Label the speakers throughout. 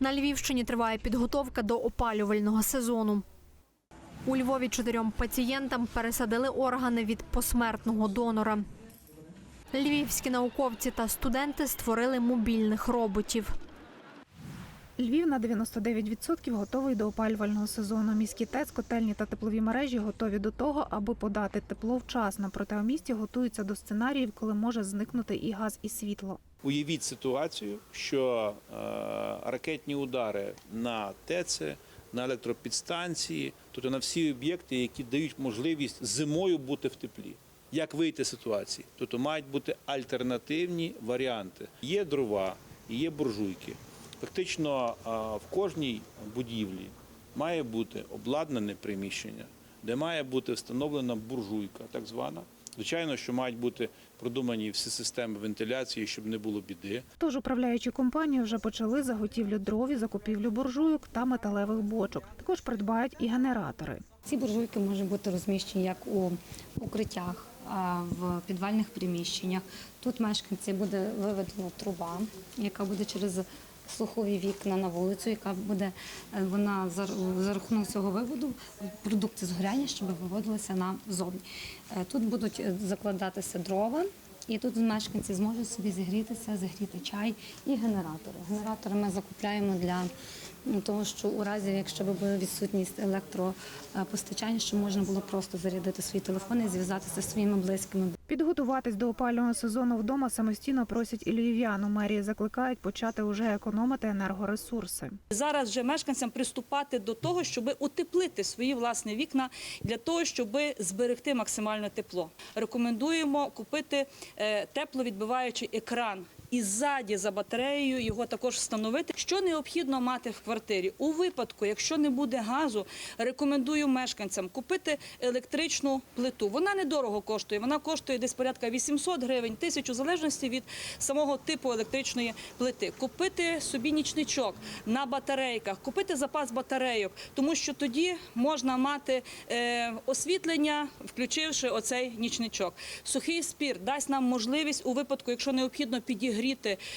Speaker 1: На Львівщині триває підготовка до опалювального сезону. У Львові чотирьом пацієнтам пересадили органи від посмертного донора. Львівські науковці та студенти створили мобільних роботів.
Speaker 2: Львів на 99% готовий до опалювального сезону. Міські ТЕЦ, котельні та теплові мережі готові до того, аби подати тепло вчасно. Проте у місті готуються до сценаріїв, коли може зникнути і газ, і світло.
Speaker 3: Уявіть ситуацію, що е, ракетні удари на ТЕЦи, на електропідстанції, тобто на всі об'єкти, які дають можливість зимою бути в теплі. Як вийти з ситуації? Тобто мають бути альтернативні варіанти. Є дрова, є буржуйки. Фактично е, в кожній будівлі має бути обладнане приміщення, де має бути встановлена буржуйка, так звана. Звичайно, що мають бути продумані всі системи вентиляції, щоб не було біди.
Speaker 2: Тож управляючі компанії вже почали заготівлю дров і закупівлю буржуйок та металевих бочок. Також придбають і генератори.
Speaker 4: Ці буржуйки можуть бути розміщені як у укриттях, а, в підвальних приміщеннях. Тут мешканці буде виведена труба, яка буде через слухові вікна на вулицю, яка буде е, вона за, рахунок цього виводу продукти згоряння, щоб виводилися назовні. Е, Тут будуть е, закладатися дрова. І тут мешканці зможуть собі зігрітися, зігріти чай і генератори. Генератори ми закупляємо для ну, того, що у разі, якщо б була відсутність електропостачання, щоб можна було просто зарядити свої телефони і зв'язатися зі своїми близькими.
Speaker 2: Підготуватись до опалювального сезону вдома самостійно просять і львів'ян. У мерії закликають почати уже економити енергоресурси.
Speaker 5: Зараз вже мешканцям приступати до того, щоб утеплити свої власні вікна для того, щоб зберегти максимальне тепло. Рекомендуємо купити е, тепловідбиваючий екран. І ззаді за батареєю його також встановити. Що необхідно мати в квартирі у випадку, якщо не буде газу, рекомендую мешканцям купити електричну плиту. Вона недорого коштує. Вона коштує десь порядка 800 гривень, тисячу в залежності від самого типу електричної плити. Купити собі нічничок на батарейках, купити запас батарейок, тому що тоді можна мати е, освітлення, включивши оцей нічничок. Сухий спір дасть нам можливість у випадку, якщо необхідно підігріти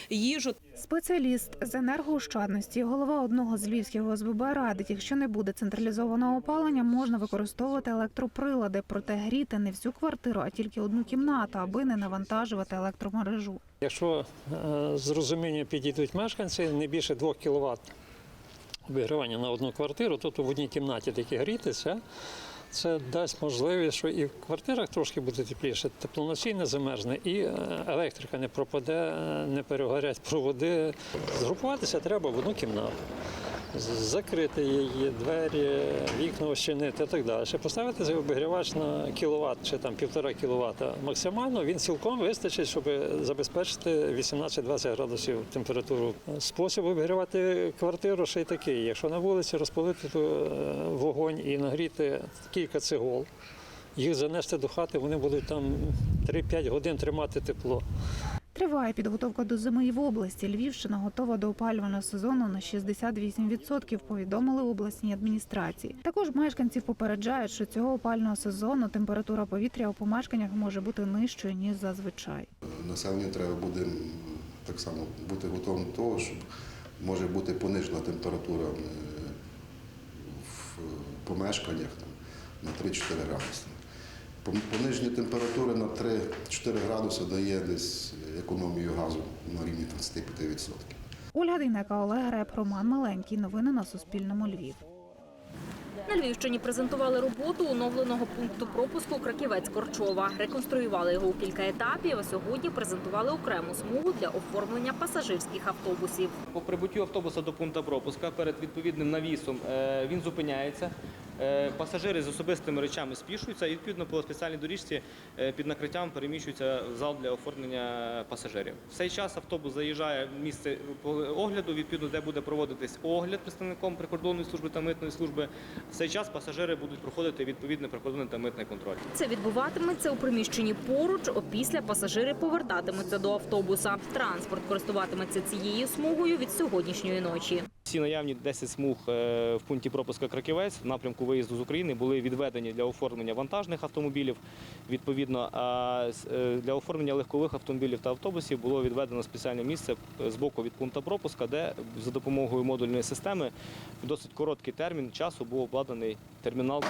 Speaker 5: їжу.
Speaker 2: Спеціаліст з енергоощадності, голова одного з львівських ОСББ радить, якщо не буде централізованого опалення, можна використовувати електроприлади, проте гріти не всю квартиру, а тільки одну кімнату, аби не навантажувати електромережу.
Speaker 6: Якщо е, з розумінням підійдуть мешканці, не більше 2 кВт обігрівання на одну квартиру, тобто в одній кімнаті тільки грітися, це дасть можливість, що і в квартирах трошки буде тепліше, теплоносій не замерзне, і е, електрика не пропаде, е, не перегорять проводи. Згрупуватися треба в одну кімнату. Закрити її, двері, вікна ощинити і так далі. Поставити цей обігрівач на кіловат чи там півтора кіловата максимально, він цілком вистачить, щоб забезпечити 18-20 градусів температуру. Спосіб обігрівати квартиру ще й такий. Якщо на вулиці розпалити е, вогонь і нагріти кілька цегол, їх занести до хати, вони будуть там 3-5 годин тримати тепло.
Speaker 2: Триває підготовка до зими і в області. Львівщина готова до опалювального сезону на 68%, повідомили обласній адміністрації. Також мешканців попереджають, що цього опального сезону температура повітря у помешканнях може бути нижчою ніж зазвичай.
Speaker 7: населенню треба буде так само бути готовим до того, що може бути понижена температура е, в помешканнях на 3-4 градуси. Пониження температури на 3-4 градуси дає десь економію газу на рівні 35%.
Speaker 2: Ольга Дейнека, Олег Реп, Роман Маленький. Новини на Суспільному Львів.
Speaker 8: На Львівщині презентували роботу оновленого пункту пропуску Краківець-Корчова. Реконструювали його у кілька етапів, а сьогодні презентували окрему смугу для оформлення пасажирських автобусів.
Speaker 9: По прибуттю автобуса до пункту пропуска перед відповідним навісом е, він зупиняється. Е, Пасажири з особистими речами спішуються і відповідно по спеціальній доріжці е, під накриттям переміщуються в зал для оформлення пасажирів. В цей час автобус заїжджає в місце огляду, відповідно, де буде проводитись огляд представником прикордонної служби та митної служби. В цей час пасажири будуть проходити відповідний прикордонний та митний контроль.
Speaker 8: Це відбуватиметься у приміщенні поруч. Опісля пасажири повертатимуться до автобуса. Транспорт користуватиметься цією смугою від сьогоднішньої ночі.
Speaker 9: ці наявні 10 смуг е, в пункті пропуска Краківець в напрямку виїзду з України були відведені для оформлення вантажних автомобілів. Відповідно, а е, для оформлення легкових автомобілів та автобусів було відведено спеціальне місце з боку від пункту пропуска, де за допомогою модульної системи в досить короткий термін часу був обладнаний термінал.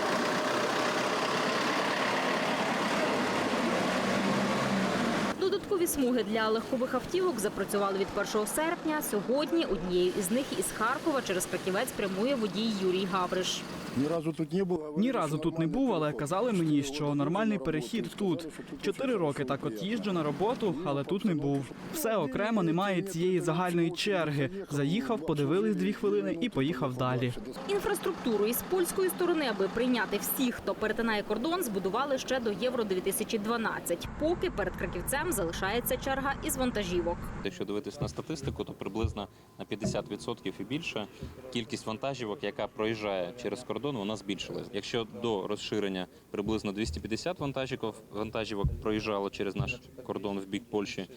Speaker 8: Додаткові смуги для легкових автівок запрацювали від 1 серпня. Сьогодні однією із них із Харкова через Краківець прямує водій Юрій Гавриш.
Speaker 10: Ні разу тут не був.
Speaker 11: Ні разу тут не був, але казали мені, що нормальний перехід тут. Чотири роки так от їжджу на роботу, але тут не був. Все окремо, немає цієї загальної черги. Заїхав, подивились дві хвилини і поїхав далі.
Speaker 8: Інфраструктуру із польської сторони, аби прийняти всіх, хто перетинає кордон, збудували ще до Євро 2012. Поки перед Краківцем залишається черга із вантажівок.
Speaker 12: Якщо дивитись на статистику, то приблизно на 50% і більше кількість вантажівок, яка проїжджає через кордон, вона збільшилась. Якщо до розширення приблизно 250 вантажівок, вантажівок проїжджало через наш кордон в бік Польщі,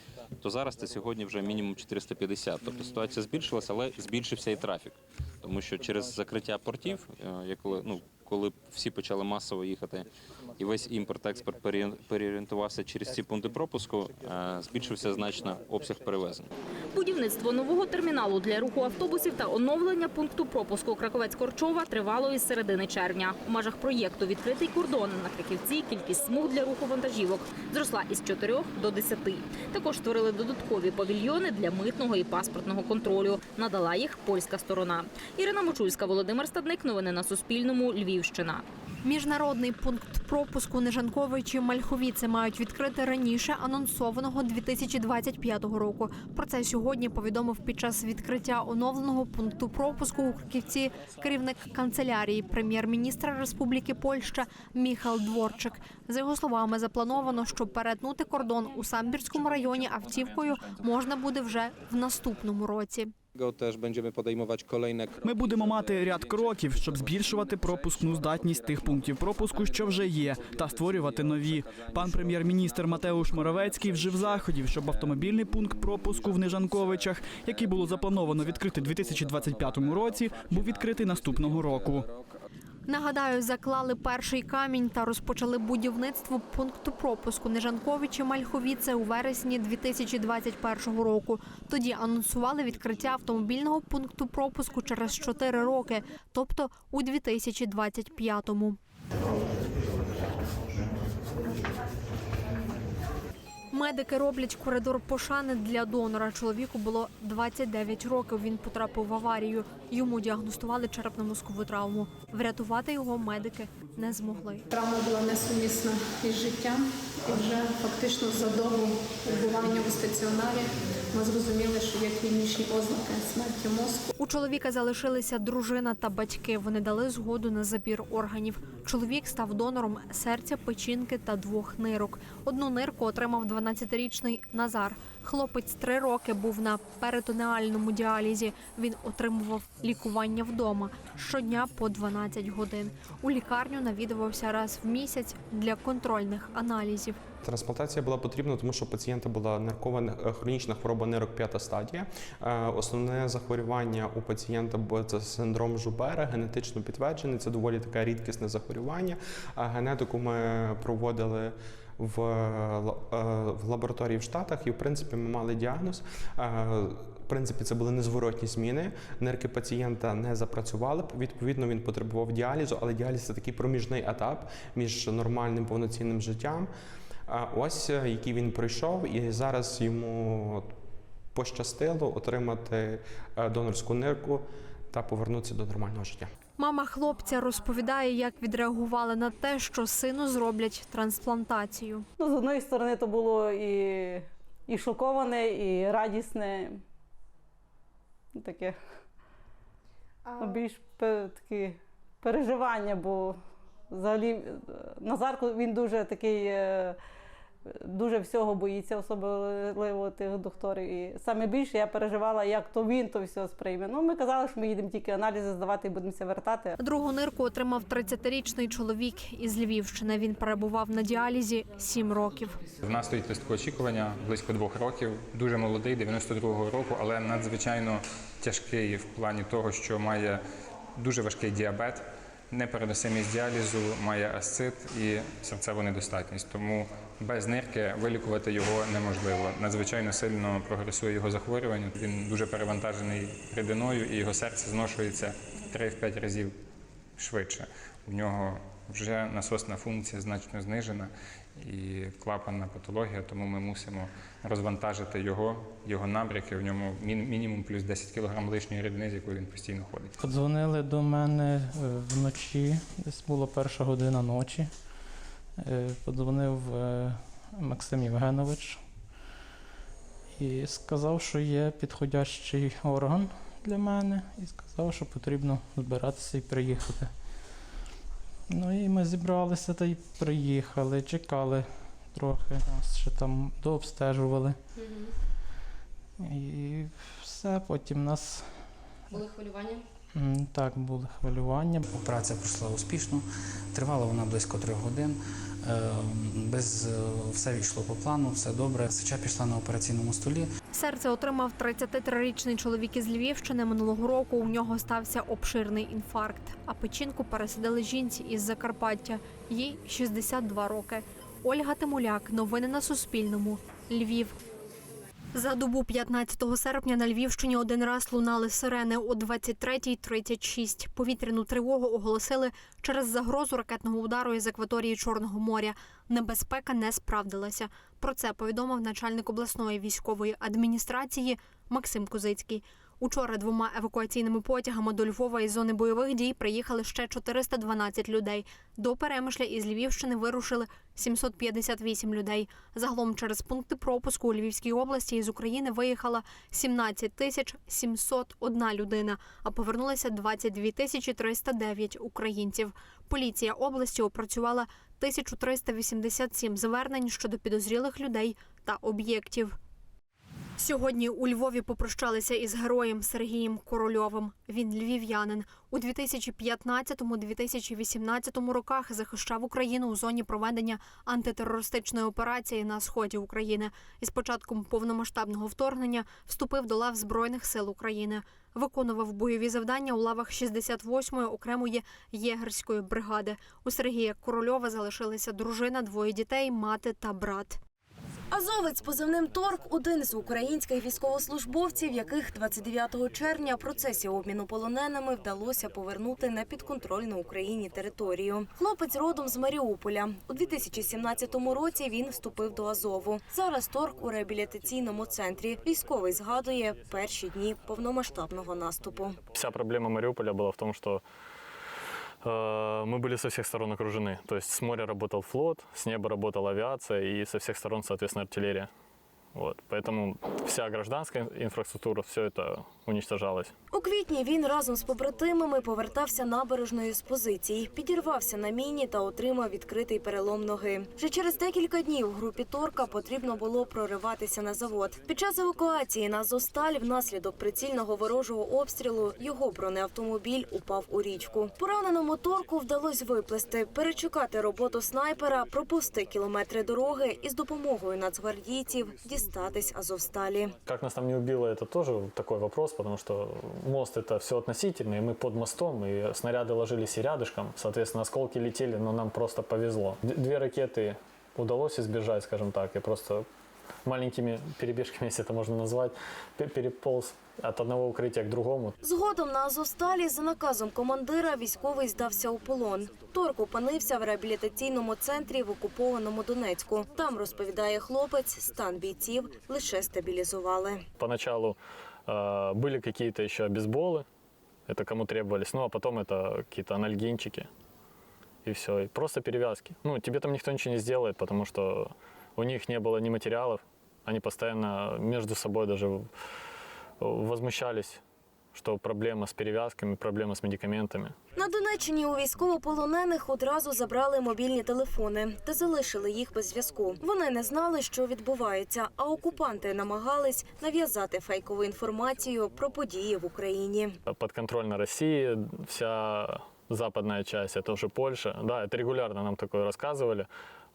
Speaker 12: то зараз це сьогодні вже мінімум 450. Тобто ситуація збільшилася, але збільшився і трафік, тому що через закриття портів, е, коли ну коли всі почали масово їхати, і весь імпорт-експорт переорі- переорієнтувався через ці пункти пропуску, е, збільшився значно обсяг перевезень.
Speaker 8: Будівництво нового терміналу для руху автобусів та оновлення пункту пропуску Краковець-Корчова тривало із середини червня. У межах проєкту Відкритий кордон на Краківці кількість смуг для руху вантажівок зросла із 4 до 10. Також створили додаткові павільйони для митного і паспортного контролю. Надала їх польська сторона. Ірина Мочульська, Володимир Стадник. Новини на Суспільному. Львівщина.
Speaker 1: Міжнародний пункт пропуску Нежанковичі Мальховіце мають відкрити раніше анонсованого 2025 року. Про це сьогодні повідомив під час відкриття оновленого пункту пропуску у Краківці керівник канцелярії прем'єр-міністра Республіки Польща Міхал Дворчик. За його словами, заплановано, що перетнути кордон у Самбірському районі автівкою можна буде вже в наступному році.
Speaker 11: Ми будемо мати ряд кроків, щоб збільшувати пропускну здатність тих пунктів пропуску, що вже є, та створювати нові. Пан прем'єр-міністр Матеуш Моровецький вжив заходів, щоб автомобільний пункт пропуску в Нижанковичах, який було заплановано відкрити у 2025 році, був відкритий наступного року.
Speaker 1: Нагадаю, заклали перший камінь та розпочали будівництво пункту пропуску Нежанковичі Мальховіце у вересні 2021 року. Тоді анонсували відкриття автомобільного пункту пропуску через 4 роки, тобто у 2025-му. Медики роблять коридор пошани для донора. Чоловіку було 29 років. Він потрапив в аварію. Йому діагностували черепно-мозкову травму. Врятувати його медики не змогли.
Speaker 13: Травма була несумісна із життям, і вже фактично за добу перебування у стаціонарі ми зрозуміли, що є клінічні ознаки смерті мозку.
Speaker 1: У чоловіка залишилися дружина та батьки. Вони дали згоду на забір органів. Чоловік став донором серця, печінки та двох нирок. Одну нирку отримав 12-річний Назар. Хлопець три роки був на перитонеальному діалізі. Він отримував лікування вдома щодня по 12 годин. У лікарню навідувався раз в місяць для контрольних аналізів.
Speaker 14: Трансплантація була потрібна, тому що пацієнта була ниркова е, хронічна хвороба нирок п'ята стадія. Е, Основне захворювання у пацієнта це синдром Жубера, генетично підтверджений. Це доволі таке рідкісне захворювання. А Генетику ми проводили. В, е, в лабораторії в Штатах, і в принципі ми мали діагноз. Е, В принципі, це були незворотні зміни. Нирки пацієнта не запрацювали. Відповідно, він потребував діалізу, але діаліз це такий проміжний етап між нормальним повноцінним життям. Ось е, який він пройшов, і зараз йому пощастило отримати е, донорську нирку та повернутися до нормального життя.
Speaker 1: Мама хлопця розповідає, як відреагували на те, що сину зроблять трансплантацію.
Speaker 15: Ну, з одної сторони, то було і, і шоковане, і радісне. Таке ну, більш такі переживання, бо взагалі е, Назарко він дуже такий е, дуже всього боїться, особливо тих докторів. І саме більше я переживала, як то він то все сприйме. Ну, ми казали, що ми їдемо тільки аналізи здавати і будемося вертати.
Speaker 1: Другу нирку отримав 30-річний чоловік із Львівщини. Він перебував на діалізі 7 років.
Speaker 10: В нас стоїть листку очікування близько двох років. Дуже молодий, 92-го року, але надзвичайно тяжкий в плані того, що має дуже важкий діабет, непереносимість діалізу, має асцит і серцеву недостатність. Тому без нирки вилікувати його неможливо. Надзвичайно сильно прогресує його захворювання. Він дуже перевантажений рідиною, і його серце зношується в 3-5 разів швидше. У нього вже насосна функція значно знижена і клапанна патологія, тому ми мусимо розвантажити його, його набряки. В ньому мінімум плюс 10 кг лишньої рідини, з якою він постійно ходить.
Speaker 16: Подзвонили до мене е, вночі, десь була перша година ночі. Е, Подзвонив е, Максим Євгенович і сказав, що є підходящий орган для мене, і сказав, що потрібно збиратися і приїхати. Ну і ми зібралися та й приїхали, чекали трохи, нас ще там дообстежували. І все, потім нас
Speaker 17: Були хвилювання?
Speaker 16: Так, були хвилювання.
Speaker 18: Операція пройшла успішно, тривала вона близько трьох годин. Е, Без е, все війшло по плану, все добре. Сича пішла на операційному столі.
Speaker 1: Серце отримав 33-річний чоловік із Львівщини. Минулого року у нього стався обширний інфаркт. А печінку пересадили жінці із Закарпаття. Їй 62 роки. Ольга Тимуляк. Новини на Суспільному. Львів. За добу 15 серпня на Львівщині один раз лунали сирени о 23.36. Повітряну тривогу оголосили через загрозу ракетного удару із акваторії Чорного моря. Небезпека не справдилася. Про це повідомив начальник обласної військової адміністрації Максим Кузицький. Учора двома евакуаційними потягами до Львова із зони бойових дій приїхали ще 412 людей. До Перемишля із Львівщини вирушили 758 людей. Загалом через пункти пропуску у Львівській області із України виїхала 17 тисяч 701 людина, а повернулися 22 тисячі 309 українців. Поліція області опрацювала 1387 звернень щодо підозрілих людей та об'єктів. Сьогодні у Львові попрощалися із героєм Сергієм Корольовим. Він львів'янин. У 2015-2018 роках захищав Україну у зоні проведення антитерористичної операції на сході України. І з початком повномасштабного вторгнення вступив до лав Збройних сил України. Виконував бойові завдання у лавах 68-ї окремої єгерської бригади. У Сергія Корольова залишилися дружина, двоє дітей, мати та брат.
Speaker 17: Азовець позивним Торг один з українських військовослужбовців, яких 29 червня в процесі обміну полоненими вдалося повернути на підконтрольну Україні територію. Хлопець родом з Маріуполя. У 2017 році він вступив до Азову. Зараз Торг у реабілітаційному центрі. Військовий згадує перші дні повномасштабного наступу.
Speaker 19: Вся проблема Мариуполя была в том, что э, мы были со всех сторон окружены. То есть с моря работал флот, с неба работала авиация и со всех сторон, соответственно, артиллерия. Вот. Поэтому вся гражданская инфраструктура, все это уничтожалось.
Speaker 17: У квітні він разом з побратимами повертався набережною з позицій, підірвався на міні та отримав відкритий перелом ноги. Вже через декілька днів групі Торка потрібно було прориватися на завод. Під час евакуації на Зосталь внаслідок прицільного ворожого обстрілу його бронеавтомобіль упав у річку. Пораненому Торку вдалося виплести, перечекати роботу снайпера, пропусти кілометри дороги і з допомогою нацгвардійців дістатись Азовсталі.
Speaker 19: Как нас там не убило, это тоже такой вопрос, потому что мост это все относительно, и мы под мостом, и снаряды ложились и рядышком, соответственно, осколки летели, но нам просто повезло. Д- Две ракеты удалось избежать, скажем так, и просто маленькими перебежками, если это можно назвать, пе- переполз от одного укрытия к другому.
Speaker 17: Згодом на Азовсталі за наказом командира військовий здався у полон. Торк опинився в реабілітаційному центрі в окупованому Донецьку. Там розповідає хлопець, стан бійців лише стабілізували.
Speaker 19: Поначалу э, были какие-то еще обезболы, это кому требовались, ну а потом это какие-то анальгинчики и все, и просто перевязки. Ну, тебе там никто ничего не сделает, потому что у них не было ни материалов, они постоянно между собой даже возмущались что проблема с перевязками, проблема с медикаментами.
Speaker 17: На Донеччині у військовополонених одразу забрали мобільні телефони та залишили їх без зв'язку. Вони не знали, що відбувається, а окупанти намагались нав'язати фейкову інформацію про події в Україні.
Speaker 19: Подконтрольна России, вся западная часть, это уже Польша. Да, это регулярно нам такое рассказывали.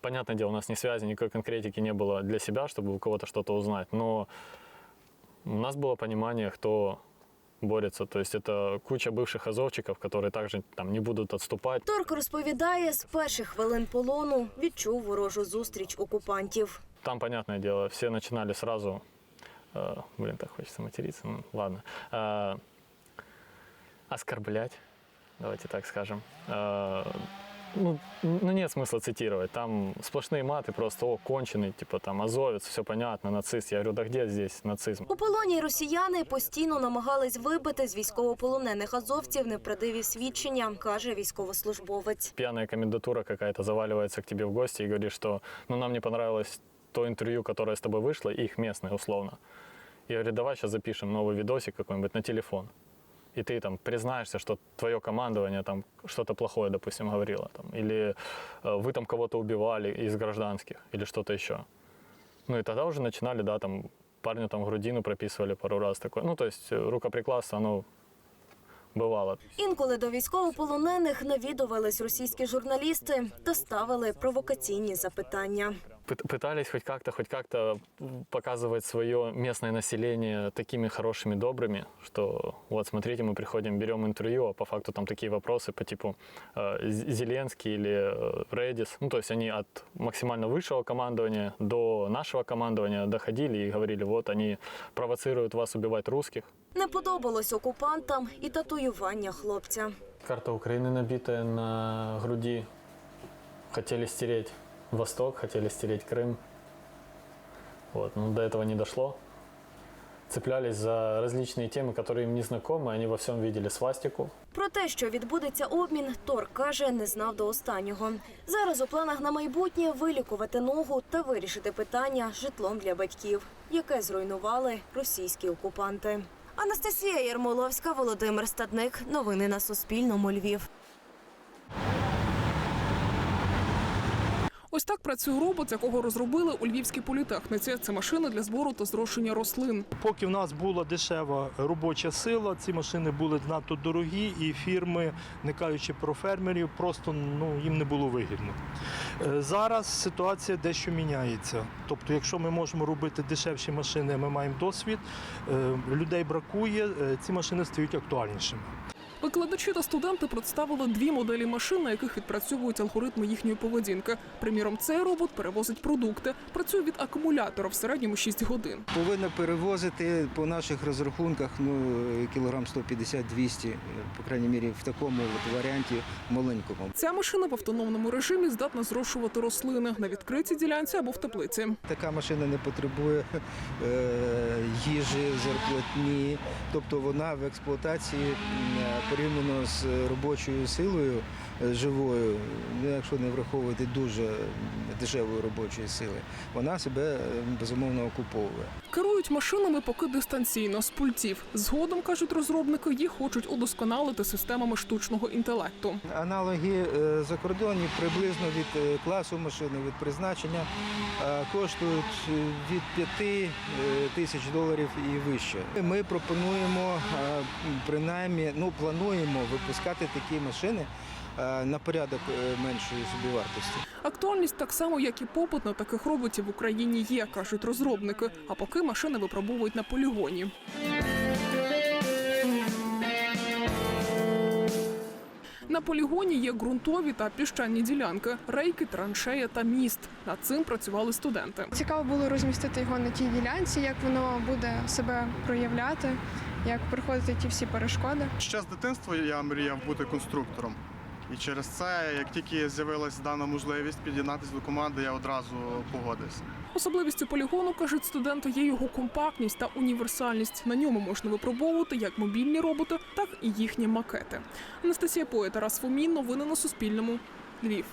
Speaker 19: Понятное дело, у нас ни связи, никакой конкретики не было для себя, чтобы у кого-то что-то узнать. Но у нас было понимание, кто борется. То есть это куча бывших азовчиков, которые также там не будут отступать.
Speaker 17: Торк розповідає, з перших хвилин полону відчув ворожу зустріч окупантів.
Speaker 19: Там, понятное дело, все начинали сразу... э, блин, так хочется материться, ну ладно. э, оскорблять, давайте так скажем. Э, ну, ну, нет смысла цитировать. Там сплошные маты, просто, о, конченый, типа там азовец, все понятно, нацист. Я говорю, да где здесь нацизм?
Speaker 17: У полоні росіяни постійно намагались вибити з військовополонених азовців неправдиві свідчення, каже військовослужбовець.
Speaker 19: Пьяная комендатура какая-то заваливается к тебе в гости и говорит, что ну, нам не понравилось то интервью, которое с тобой вышло, их местное условно. И говорит, давай сейчас запишем новый видосик какой-нибудь на телефон. И ты там признаешься, что твое командование там что-то плохое, допустим, говорило. Там, или э, вы там кого-то убивали из гражданских, или что-то еще. Ну и тогда уже начинали, да, там парню там грудину прописывали пару раз такое. Ну, то есть э, рукоприкладство, оно бывало.
Speaker 17: Інколи до військовополонених навідувались російські журналісти та ставили провокаційні запитання.
Speaker 19: пыт- пытались хоть как-то, хоть как-то показывать свое местное население такими хорошими, добрыми, что вот смотрите, мы приходим, берем интервью, а по факту там такие вопросы по типу э, З- Зеленский или э, Редис. Ну, то есть они от максимально высшего командования до нашего командования доходили и говорили, вот они провоцируют вас убивать русских.
Speaker 17: Не подобалось окупантам і татуювання хлопця.
Speaker 19: Карта Украины набитая на груди. Хотели стереть Восток, хотели стереть Крым. Вот, но до этого не дошло. Цеплялись за различные темы, которые им не знакомы. Они во всем видели свастику.
Speaker 17: Про те, що відбудеться обмін, Тор каже, не знав до останнього. Зараз у планах на майбутнє вилікувати ногу та вирішити питання з житлом для батьків, яке зруйнували російські окупанти. Анастасія Єрмоловська, Володимир Стадник. Новини на Суспільному. Львів.
Speaker 20: Ось так працює робот, якого розробили у львівській політехніці. Це машина для збору та зрошення рослин.
Speaker 21: Поки в нас була дешева робоча сила, ці машини були надто дорогі, і фірми, не кажучи про фермерів, просто ну їм не було вигідно. Е, Зараз ситуація дещо міняється. Тобто, якщо ми можемо робити дешевші машини, ми маємо досвід, е, людей бракує, е, ці машини стають актуальнішими.
Speaker 20: Викладачі та студенти представили дві моделі машин, на яких відпрацьовують алгоритми їхньої поведінки. Приміром, цей робот перевозить продукти, працює від акумулятора в середньому 6 годин.
Speaker 22: Повинна перевозити по наших розрахунках ну, кілограм 150-200, по крайній мірі, в такому от варіанті маленькому.
Speaker 20: Ця машина в автономному режимі здатна зрошувати рослини на відкритій ділянці або в теплиці.
Speaker 22: Така машина не потребує е, їжі, зарплатні, тобто вона в експлуатації порівняно з робочою силою е, живою, ну, якщо не враховувати дуже дешевої робочої сили, вона себе е, безумовно окуповує.
Speaker 20: Керують машинами поки дистанційно з пультів. Згодом кажуть розробники, їх хочуть удосконалити системами штучного інтелекту.
Speaker 22: Аналоги е, закордонні приблизно від е, класу машини, від призначення е, коштують від 5 е, тисяч доларів і вище. Ми пропонуємо принаймні, ну плануємо випускати такі машини на порядок е, меншої собівартості.
Speaker 20: Актуальність так само, як і попит на таких роботів в Україні є, кажуть розробники. А поки машини випробовують на полігоні. На полігоні є ґрунтові та піщані ділянки, рейки, траншея та міст. Над цим працювали студенти.
Speaker 23: Цікаво було розмістити його на тій ділянці, як воно буде себе проявляти, як проходити ті всі перешкоди.
Speaker 24: Ще з дитинства я мріяв бути конструктором. І через це, як тільки з'явилася дана можливість під'єднатися до команди, я одразу погодився.
Speaker 20: Особливістю полігону кажуть студенти є його компактність та універсальність. На ньому можна випробовувати як мобільні роботи, так і їхні макети. Анастасія Поє, Тарас Фомін. Новини на Суспільному. Львів.